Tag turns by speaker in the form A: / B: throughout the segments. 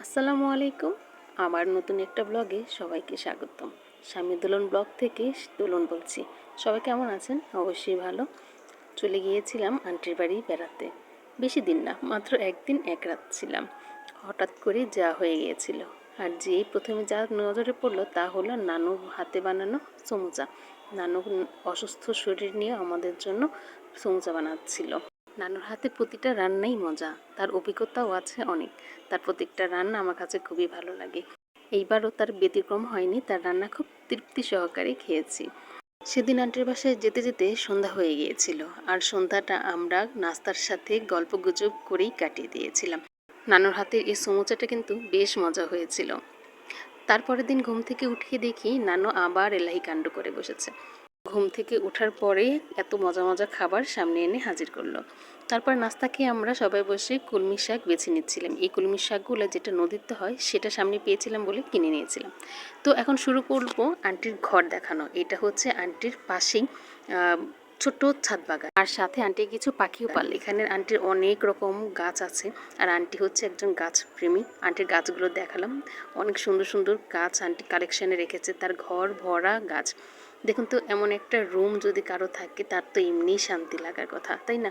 A: আসসালামু আলাইকুম। আমার নতুন একটা ব্লগে সবাইকে স্বাগতম। স্বামী দোলন ব্লগ থেকে দোলন বলছি। সবাই কেমন আছেন? অবশ্যই ভালো। চলে গিয়েছিলাম আন্টির বাড়ি বেড়াতে। বেশি দিন না, মাত্র একদিন এক রাত ছিলাম। হঠাৎ করে যা হয়ে গিয়েছিল। আর যেই প্রথমে যা নজরে পড়ল তা হলো নানু হাতে বানানো সমুচা। নানু অসুস্থ শরীর নিয়ে আমাদের জন্য সমুচা বানাচ্ছিল। নানুর হাতে প্রতিটা রান্নাই মজা। তার অভিজ্ঞতাও আছে অনেক। তার প্রত্যেকটা রান্না আমার কাছে খুবই ভালো লাগে। এইবারও তার ব্যতিক্রম হয়নি, তার রান্না খুব তৃপ্তি সহকারে খেয়েছি। সেদিন আন্টির বাসায় যেতে যেতে সন্ধ্যা হয়ে গিয়েছিল আর সন্ধ্যাটা আমরা নাস্তার সাথে গল্প গুজব করেই কাটিয়ে দিয়েছিলাম। নানুর হাতের এই সমুচাটা কিন্তু বেশ মজা হয়েছিল। তারপরের দিন ঘুম থেকে উঠিয়ে দেখি নানু আবার এলাহি কাণ্ড করে বসেছে। ঘুম থেকে ওঠার পরে এত মজা মজা খাবার সামনে এনে হাজির করল। তারপর নাস্তা খেয়ে আমরা সবাই বসে কুলমি শাক বেছে নিচ্ছিলাম। এই কুলমি শাকগুলো যেটা নদীতে হয়, সেটা সামনে পেয়েছিলাম বলে কিনে নিয়েছিলাম। তো এখন শুরু করব আন্টির ঘর দেখানো। এটা হচ্ছে আন্টির পাশেই ছোট্ট ছাদ বাগান। আর সাথে আন্টি কিছু পাখিও পাল। এখানের আন্টির অনেক রকম গাছ আছে। আর আন্টি হচ্ছে একজন গাছ প্রেমী। আন্টির গাছগুলো দেখালাম। অনেক সুন্দর সুন্দর গাছ আন্টি কালেকশনে রেখেছে। তার ঘর ভরা গাছ। দেখুন তো, এমন একটা রুম যদি কারও থাকে, তার তো এমনিই শান্তি লাগার কথা, তাই না?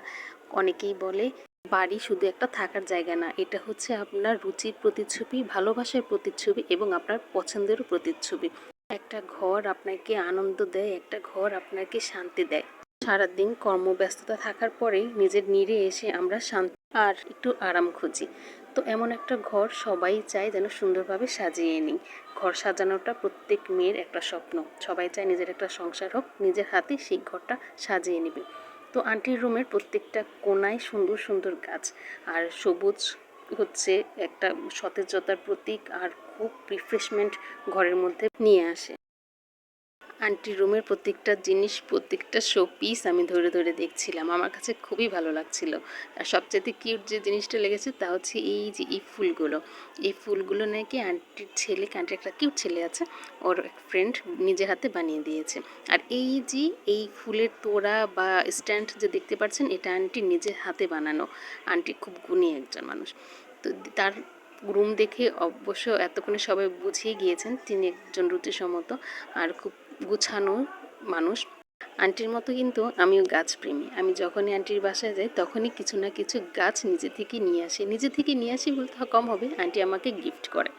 A: অনেকেই বলে, বাড়ি শুধু একটা থাকার জায়গা না, এটা হচ্ছে আপনার রুচির প্রতিচ্ছবি, ভালোবাসার প্রতিচ্ছবি এবং আপনার পছন্দেরও প্রতিচ্ছবি। একটা ঘর আপনাকে আনন্দ দেয়, একটা ঘর আপনাকে শান্তি দেয়। সারাদিন কর্মব্যস্ততা থাকার পরে নিজের নিরে এসে আমরা শান্ত আর একটু আরাম খুঁজি। তো এমন একটা ঘর সবাই চায় যেন সুন্দরভাবে সাজিয়ে নিই। ঘর সাজানোটা প্রত্যেক মেয়ের একটা স্বপ্ন। সবাই চায় নিজের একটা সংসার হোক, নিজের হাতে সেই ঘরটা সাজিয়ে নেবে। তো আন্টির রুমের প্রত্যেকটা কোনায় সুন্দর সুন্দর গাছ। আর সবুজ হচ্ছে একটা সতেজতার প্রতীক আর খুব রিফ্রেশমেন্ট ঘরের মধ্যে নিয়ে আসে। আন্টি রুমের প্রত্যেকটা জিনিস, প্রত্যেকটা শো পিস আমি ধরে ধরে দেখছিলাম। আমার কাছে খুবই ভালো লাগছিল। আর সবচেয়ে কিউট যে জিনিসটা লেগেছে তা হচ্ছে এই যে এই ফুলগুলো। এই ফুলগুলো নাকি আন্টির ছেলে, আন্টির একটা কিউট ছেলে আছে, ওর এক ফ্রেন্ড নিজের হাতে বানিয়ে দিয়েছে। আর এই যে এই ফুলের তোড়া বা স্ট্যান্ড যে দেখতে পাচ্ছেন, এটা আন্টি নিজের হাতে বানানো। আন্টি খুব গুণী একজন মানুষ। তো তার রুম দেখে অবশ্য এতক্ষণে সবাই বুঝিয়ে গিয়েছেন তিনি একজন রুচিসম্মত আর খুব গুছানো মানুষ। আন্টির মতো কিন্তু আমিও গাছপ্রেমী। আমি যখনই আন্টির বাসায় যাই, তখনই কিছু না কিছু গাছ নিজে থেকে নিয়ে আসি। নিজে থেকে নিয়ে আসি বলতে কম হবে, আন্টি আমাকে গিফট করে।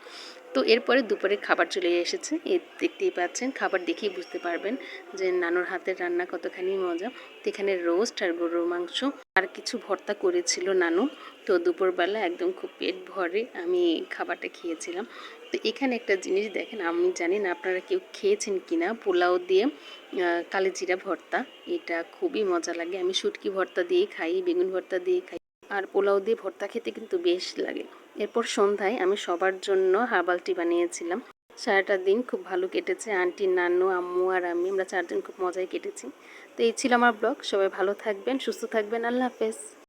A: তো এরপরে দুপুরে খাবার চলে এসেছে। এ দেখতেই পাচ্ছেন, খাবার দেখেই বুঝতে পারবেন যে নানুর হাতের রান্না কতখানি মজা। তো এখানে রোস্ট আর গরুর মাংস আর কিছু ভর্তা করেছিল নানু। তো দুপুরবেলা একদম খুব পেট ভরে আমি খাবারটা খেয়েছিলাম। তো এখানে একটা জিনিস দেখেন, আমি জানি না আপনারা কেউ খেয়েছেন কি না পোলাও দিয়ে কালি জিরা ভর্তা। এটা খুবই মজা লাগে। আমি শুটকি ভর্তা দিয়ে খাই, বেগুন ভর্তা দিয়ে খাই। আর পোলাও দিয়ে ভর্তা খেতে কিন্তু বেশ লাগে। এরপর সন্ধ্যায় আমি সবার জন্য হার্বাল টি বানিয়েছিলাম। সারাটা দিন খুব ভালো কেটেছে। আন্টি, নানু, আম্মু আর আমি, আমরা চারজন খুব মজায় কেটেছি। তো এই ছিল আমার ব্লগ। সবাই ভালো থাকবেন, সুস্থ থাকবেন। আল্লাহ হাফেজ।